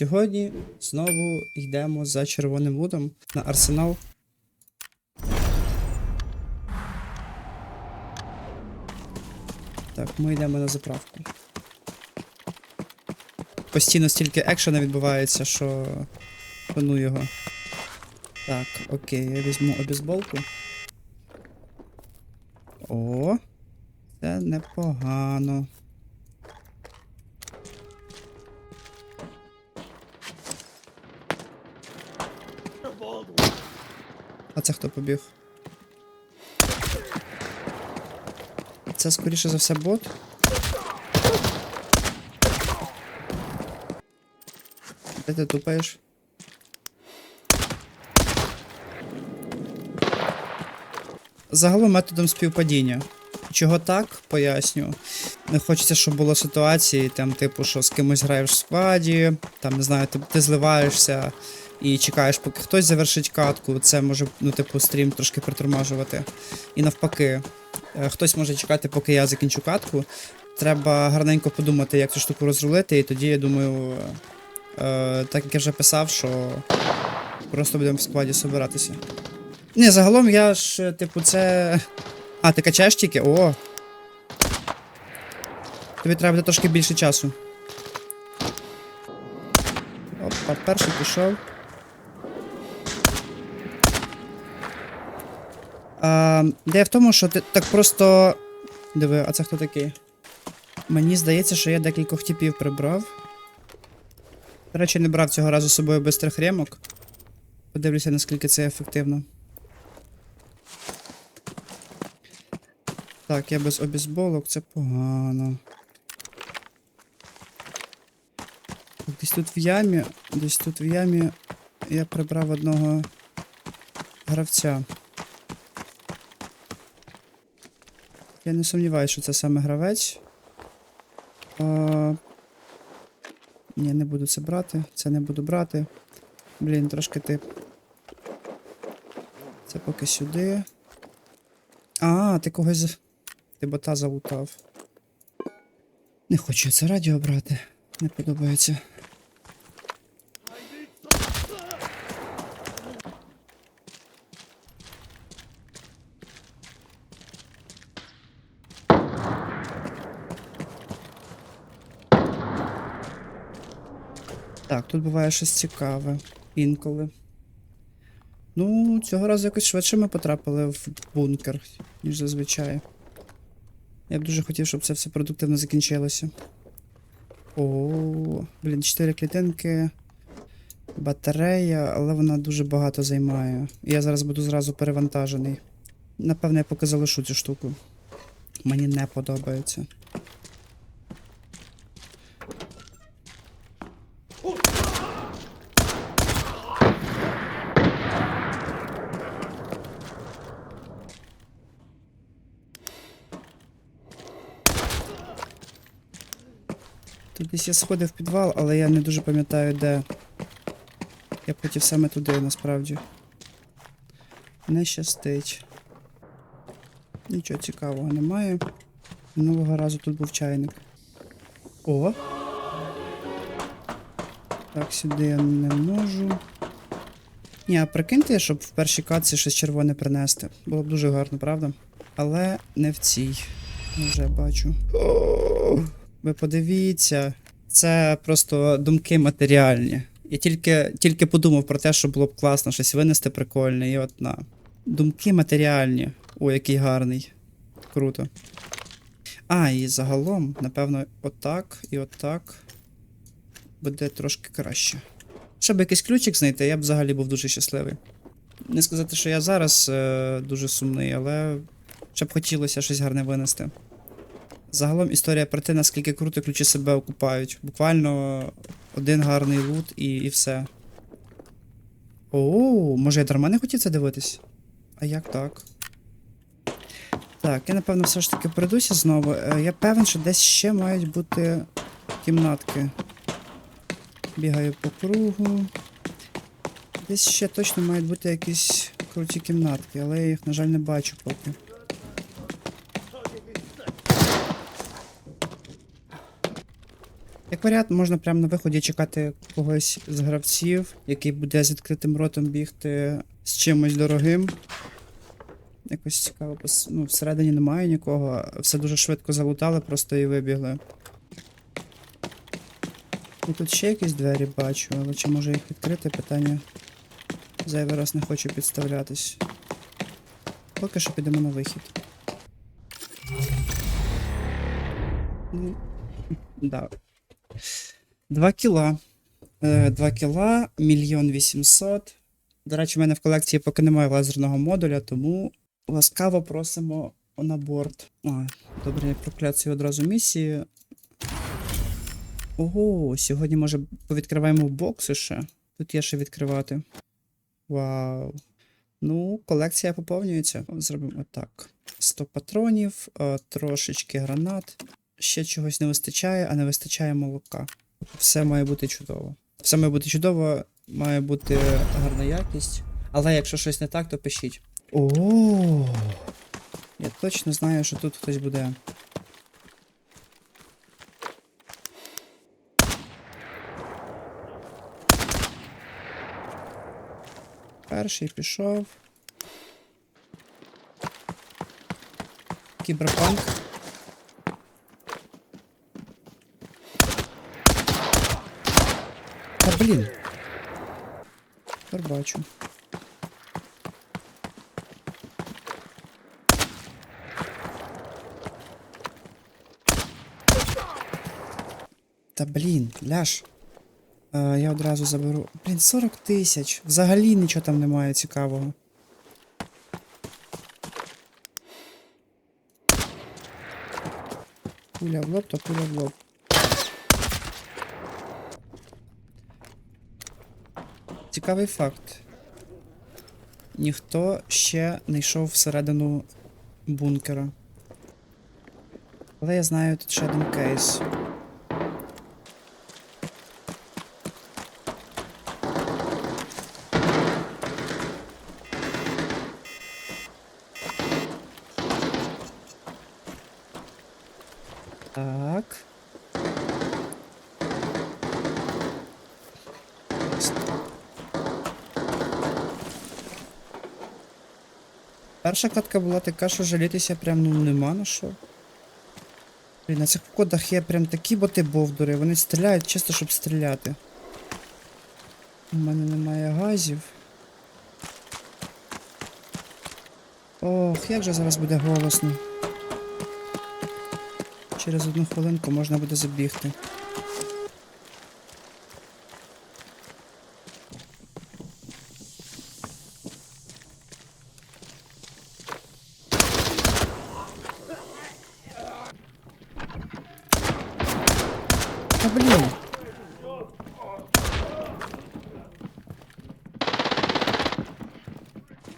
Сьогодні знову йдемо за червоним лутом на арсенал. Так, ми йдемо на заправку. Постійно стільки екшена відбувається, що пану його. Так, окей, я візьму обізболку. О, це непогано. А хто побіг? Це скоріше за все бот. Де ти тупаєш? Загалом методом співпадіння. Чого так, поясню. Не хочеться, щоб було ситуації, там, типу, що з кимось граєш в складі, там, не знаю, ти, ти зливаєшся і чекаєш, поки хтось завершить катку. Це може, ну, типу, стрім трошки притормажувати. І навпаки, е, хтось може чекати, поки я закінчу катку. Треба гарненько подумати, як цю штуку розрулити, і тоді, я думаю, е, так як я вже писав, що просто будемо в складі собиратися. Ні, загалом я ж, типу, це. А, ти качаєш тільки? О. Тобі треба буде трошки більше часу. Опа, перший пішов. А, де в тому, що ти так просто. Диви, а це хто такий? Мені здається, що я декількох типів прибрав. До речі, не брав цього разу з собою бистрих ремок. Подивлюся, наскільки це ефективно. Так, я без обізболок, це погано. Десь тут в ямі, десь тут в ямі я прибрав одного гравця. Я не сумніваюся, що це саме гравець. А... Ні, не буду це брати. Це не буду брати. Блін, трошки ти. Це поки сюди. А, ти когось. Ти бота залутав. Не хочу це радіо брати. Не подобається. Так, тут буває щось цікаве. Інколи. Ну, цього разу якось швидше ми потрапили в бункер, ніж зазвичай. Я б дуже хотів, щоб це все продуктивно закінчилося. О, блін, 4 клітинки. Батарея, але вона дуже багато займає. Я зараз буду зразу перевантажений. Напевно, я поки залишу цю штуку. Мені не подобається. Десь я сходив в підвал, але я не дуже пам'ятаю, де. Я б хотів саме туди, насправді. Не щастить. Нічого цікавого немає. Минулого разу тут був чайник. О! Так, сюди я не можу. Ні, а прикиньте, щоб в першій катці щось червоне принести. Було б дуже гарно, правда? Але не в цій. Вже бачу. О, ви подивіться. Це просто думки матеріальні. Я тільки, тільки подумав про те, що було б класно щось винести прикольне, і от на. Думки матеріальні. О, який гарний. Круто. А, і загалом, напевно, отак і отак буде трошки краще. Щоб якийсь ключик знайти, я б взагалі був дуже щасливий. Не сказати, що я зараз е, дуже сумний, але ще б хотілося щось гарне винести. Загалом історія про те, наскільки круто ключі себе окупають. Буквально один гарний лут і, і все. О, може я дарма не хотів це дивитись? А як так? Так, я напевно все ж таки пройдуся знову. Е, Я певен, що десь ще мають бути кімнатки. Бігаю по кругу. Десь ще точно мають бути якісь круті кімнатки, але я їх, на жаль, не бачу поки. Як варіант, можна прямо на виході чекати когось з гравців, який буде з відкритим ротом бігти з чимось дорогим. Якось цікаво, ну, всередині немає нікого, все дуже швидко залутали, просто і вибігли. І тут ще якісь двері бачу, але чи може їх відкрити, питання. Зайвий раз не хочу підставлятись. Поки що підемо на вихід. Ну, да. Два кіла. Е, Два кіла, мільйон вісімсот. До речі, в мене в колекції поки немає лазерного модуля, тому ласкаво просимо на борт. А, добре, я прокляцію одразу місії. Ого, сьогодні, може, повідкриваємо бокси ще. Тут є ще відкривати. Вау. Ну, колекція поповнюється. Зробимо отак. 100 патронів, е, трошечки гранат. Ще чогось не вистачає, а не вистачає молока. Все має бути чудово. Все має бути чудово, має бути гарна якість. Але якщо щось не так, то пишіть. О, я точно знаю, що тут хтось буде. Перший пішов. Кіберпанк. Блін. Тепер бачу. Та блін, ляж. Е, я одразу заберу. Блін, 40 тисяч. Взагалі нічого там немає цікавого. Пуля в лоб, то пуля в лоб. Цікавий факт. Ніхто ще не йшов всередину бункера. Але я знаю тут ще один кейс. Перша катка була така, що жалітися прям ну нема на що. Блін, на цих кодах є прям такі боти бовдури, вони стріляють чисто, щоб стріляти. У мене немає газів. Ох, як же зараз буде голосно. Через одну хвилинку можна буде забігти. Та блін.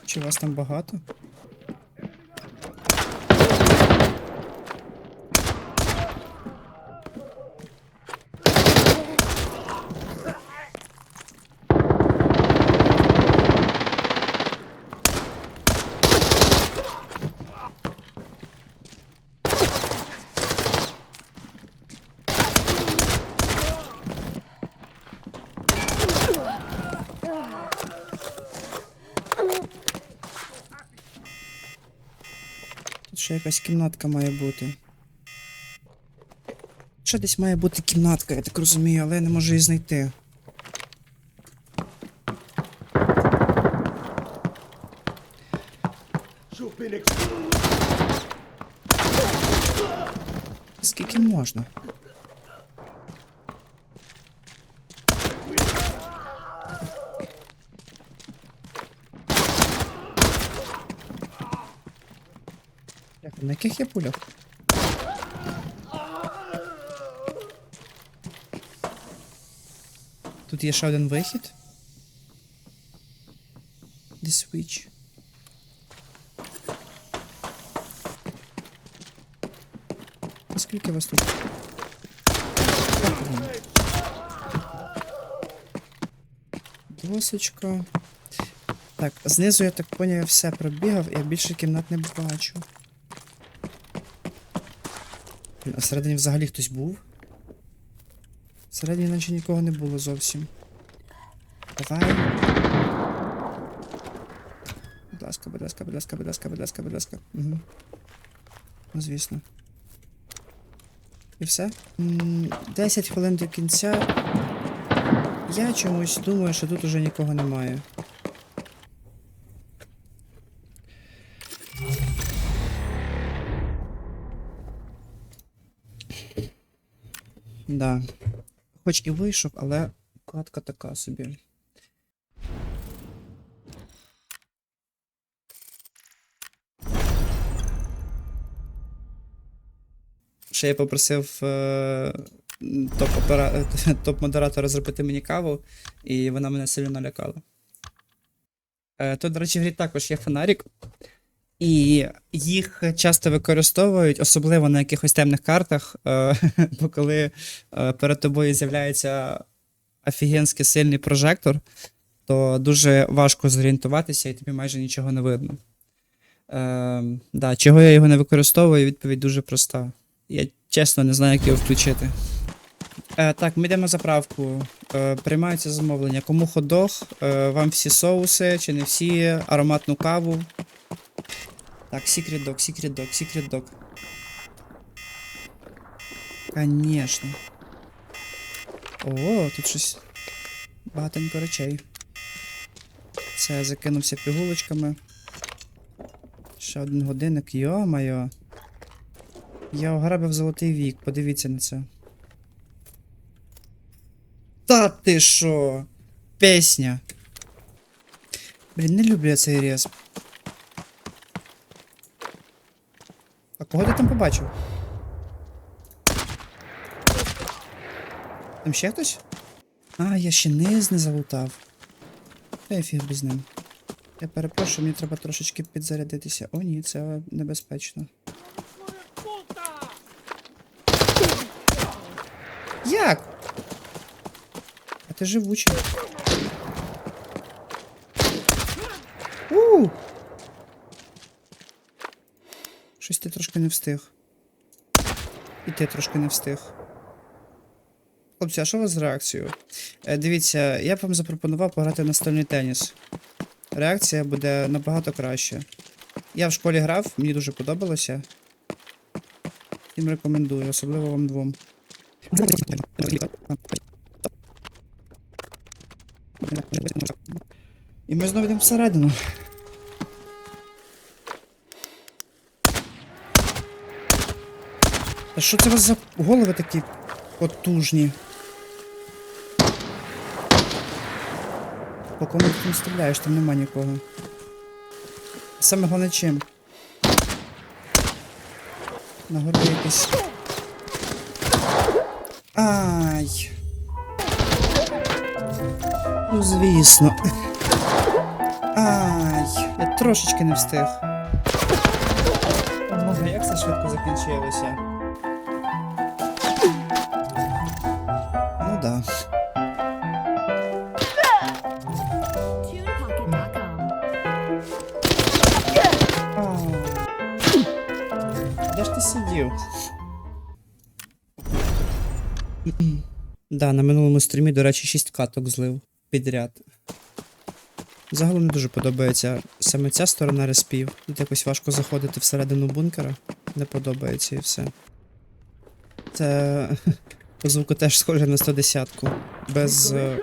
Чи вас там багато? Ще якась кімнатка має бути. Ще десь має бути кімнатка, я так розумію, але я не можу її знайти. Скільки можна? На яких я пулях? Тут є ще один вихід. The switch. А Скільки вас тут? Досочка. Так, знизу я так поняв, все пробігав, я більше кімнат не бачу. А всередині взагалі хтось був? Всередині наче нікого не було зовсім. Давай. Будь ласка, будь ласка, будь ласка, будь ласка, будь ласка, будь ласка. Угу. Ну, звісно. І все? М, 10 хвилин до кінця. Я чомусь думаю, що тут уже нікого немає. Да. Хоч і вийшов, але кладка така собі. Ще я попросив е, топ-модератора зробити мені каву, і вона мене сильно налякала. Е, тут, до речі, в грі також є фонарик. І їх часто використовують, особливо на якихось темних картах, е, бо коли е, перед тобою з'являється офігенський сильний прожектор, то дуже важко зорієнтуватися і тобі майже нічого не видно. Е, да, чого я його не використовую, відповідь дуже проста. Я чесно не знаю, як його включити. Е, так, ми йдемо заправку. Е, приймаються замовлення. Кому ходох, е, вам всі соуси, чи не всі, ароматну каву. Так, Secret Dog, Secret Dog, Secret Dog. Конечно. О, тут щось багатенько речей. Це я закинувся пігулочками. Ще один годинник, йо-моє. Я ограбив золотий вік, подивіться на це. Та ти що? Песня. Блін, не люблю цей рез. Кого ти там побачив? Там ще хтось? А, я ще низ не залутав. Та я фіг без ним. Я перепрошую, мені треба трошечки підзарядитися. О, ні, це небезпечно. Як? А ти живучий. У! Щось ти трошки не встиг. І ти трошки не встиг. Хлопці, а що у вас з реакцією? Е, дивіться, я б вам запропонував пограти в настольний теніс. Реакція буде набагато краще. Я в школі грав, мені дуже подобалося. Всім рекомендую, особливо вам двом. І ми знову йдемо всередину. Та що це у вас за голови такі потужні? По кому ти не стріляєш, там нема нікого. Саме головне чим? На горі якийсь. Ай. Ну, звісно. Ай, я трошечки не встиг. Ого, як це швидко закінчилося. Да. Де ж ти сидів? да, на минулому стрімі, до речі, 6 каток злив підряд. Загалом не дуже подобається саме ця сторона респів. Тут якось важко заходити всередину бункера. Не подобається і все. Це по звуку теж схоже на 110-ку. Без. е,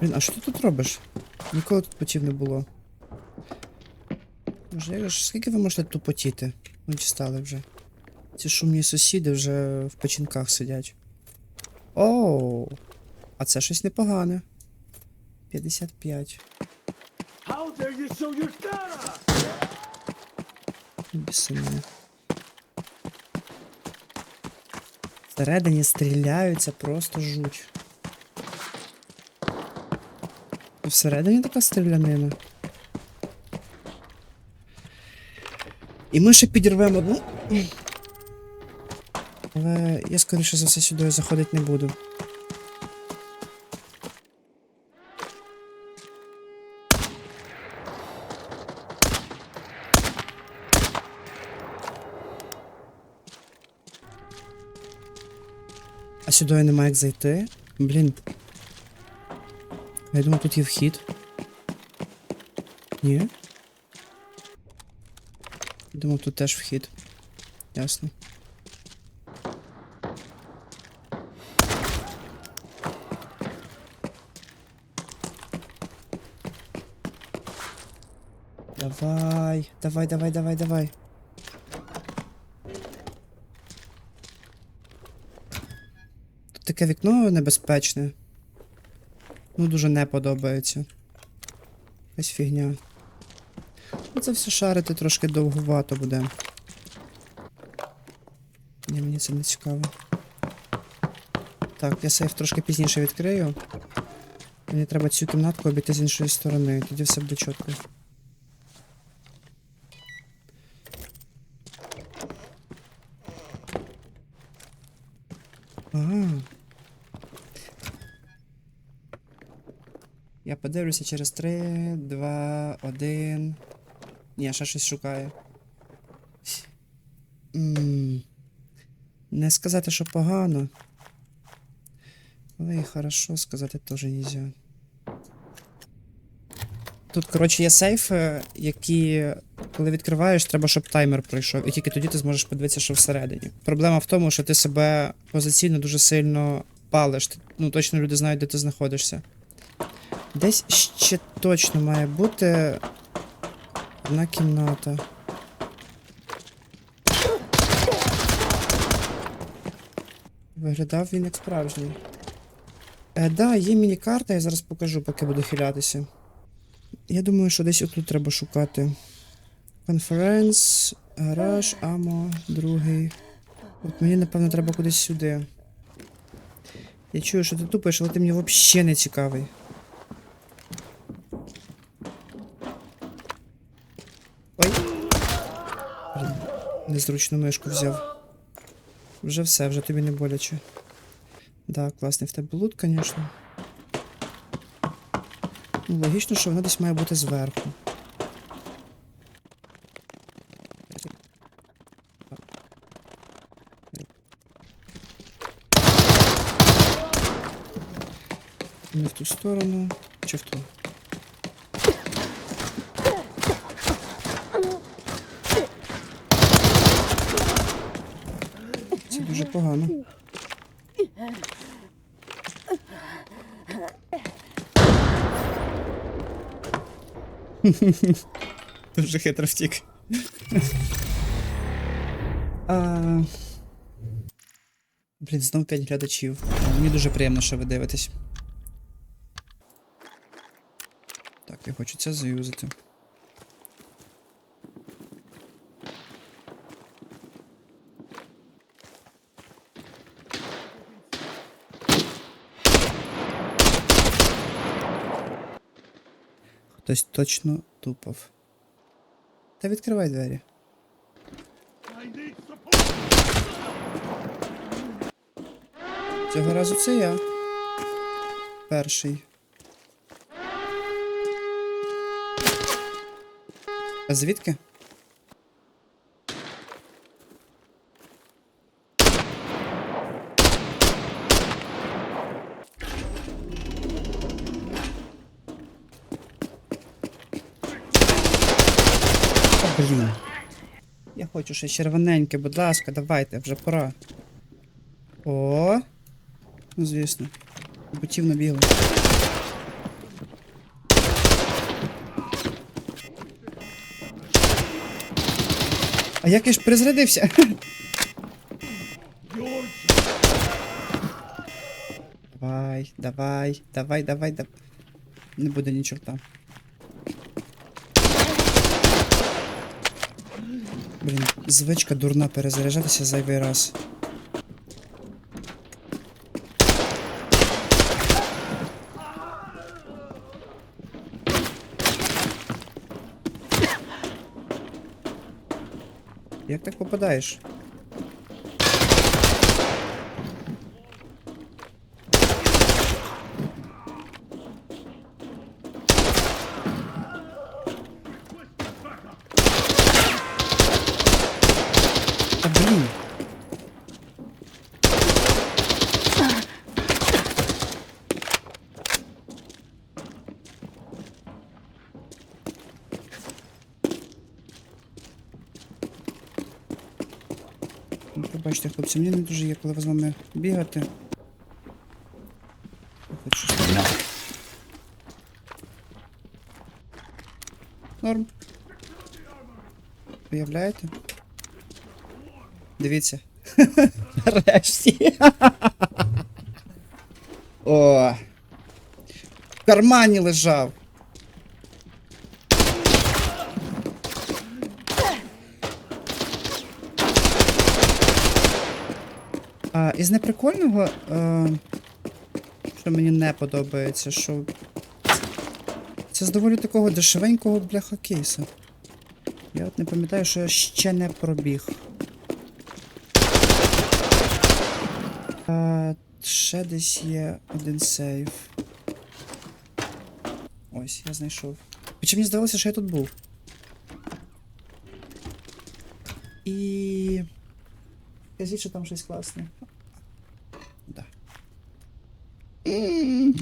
Блін, а що ти тут робиш? Ніколи тут потів не було. Ж, скільки ви можете тупотіти? Ну, дістали вже. Ці шумні сусіди вже в печінках сидять. Оу! А це щось непогане. 55. How dare you show your? Біси мене. Всередині стріляються просто жуть. Всередині така стрілянина. І ми ще підірвемо одну. Але я скоріше за все сюди заходити не буду. А сюди немає як зайти? Блін. Я думав, тут є вхід. Ні? Думав, тут теж вхід. Ясно. Давай, давай, давай, давай, давай. Таке вікно небезпечне. Ну, дуже не подобається. Якась фігня. Ну, це все шарити трошки довгувато буде. Ні, мені це не цікаво. Так, я сейф трошки пізніше відкрию. Мені треба цю кімнатку обійти з іншої сторони, тоді все буде чітко. Ага. Я подивлюся через 3, 2, 1. Ні, ще щось шукаю. Не сказати, що погано. Але і хорошо сказати теж нельзя. Тут, коротше, є сейфи, які, коли відкриваєш, треба, щоб таймер пройшов, і тільки тоді ти зможеш подивитися, що всередині. Проблема в тому, що ти себе позиційно дуже сильно палиш. Ну, точно люди знають, де ти знаходишся. Десь ще точно має бути одна кімната. Виглядав він як справжній. Е, да, є міні-карта, я зараз покажу, поки буду хилятися. Я думаю, що десь отут треба шукати. Конференс, гараж, амо, другий. От мені, напевно, треба кудись сюди. Я чую, що ти тупиш, але ти мені взагалі не цікавий. Ой. Незручну мишку взяв. Вже все, вже тобі не боляче. Да, класний в тебе лут, звісно. Ну, логічно, що воно десь має бути зверху. Не в ту сторону, чи в ту. Дуже погано. Дуже хитро втік. а... Блін, знов 5 глядачів. Мені дуже приємно, що ви дивитесь. Так, я хочу це заюзати. Хтось точно тупав. Та відкривай двері. Цього разу це я. Перший. А звідки? О, Блін. Я хочу ще червоненьке, будь ласка, давайте, вже пора. О. Ну, звісно. Бутів набігли. А як я ж призрадився? Давай, давай, давай, давай, давай. Не буде ні чорта. Блін, звичка дурна перезаряджатися зайвий раз. Як так попадаєш? Та блін. Ну, Пробачте, хлопці, мені не дуже є, коли з вами бігати. Хоч щось. Норм. Уявляєте? Дивіться. Нарешті. О. В кармані лежав. А, із неприкольного, е, що мені не подобається, що це з доволі такого дешевенького бляха кейса. Я от не пам'ятаю, що я ще не пробіг. А, ще десь є один сейф. Ось, я знайшов. Хоча мені здалося, що я тут був. І. Скажіть, що там щось класне. Да. Угу.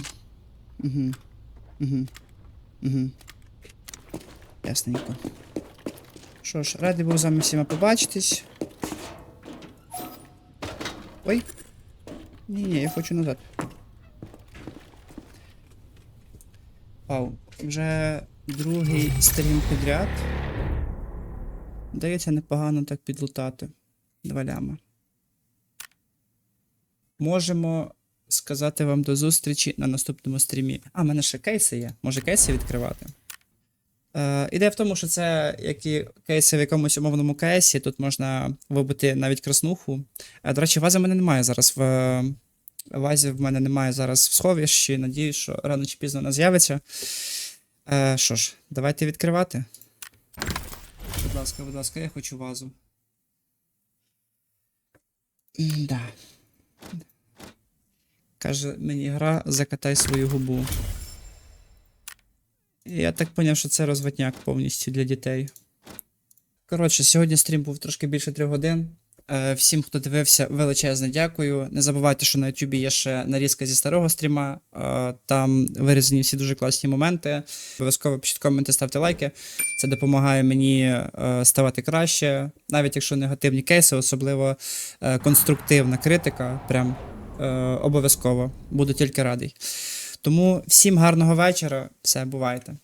Угу. Угу. Ясненько. Що ж, радий був з вами всіма побачитись. Ой. Ні, ні, я хочу назад. Вау, вже другий стрім підряд. Дається непогано так підлутати. Два ляма. Можемо сказати вам до зустрічі на наступному стрімі. А, в мене ще кейси є. Може кейси відкривати? Е, ідея в тому, що це як і кейси в якомусь умовному кейсі, тут можна вибити навіть краснуху. Е, до речі, вази в мене немає зараз в. Вазі в мене немає зараз в сховищі. Надіюсь, що рано чи пізно вона з'явиться. Е, що ж, давайте відкривати. Будь ласка, будь ласка, я хочу вазу. Да. Каже мені гра, закатай свою губу. Я так поняв, що це розвитняк повністю для дітей. Коротше, сьогодні стрім був трошки більше 3 годин. Е, Всім, хто дивився, величезне дякую. Не забувайте, що на YouTube є ще нарізка зі старого стріма. Е, Там вирізані всі дуже класні моменти. Обов'язково пишіть коменти, ставте лайки. Це допомагає мені е, ставати краще, навіть якщо негативні кейси, особливо конструктивна критика. Прям обов'язково. Буду тільки радий. Тому всім гарного вечора. Все, бувайте.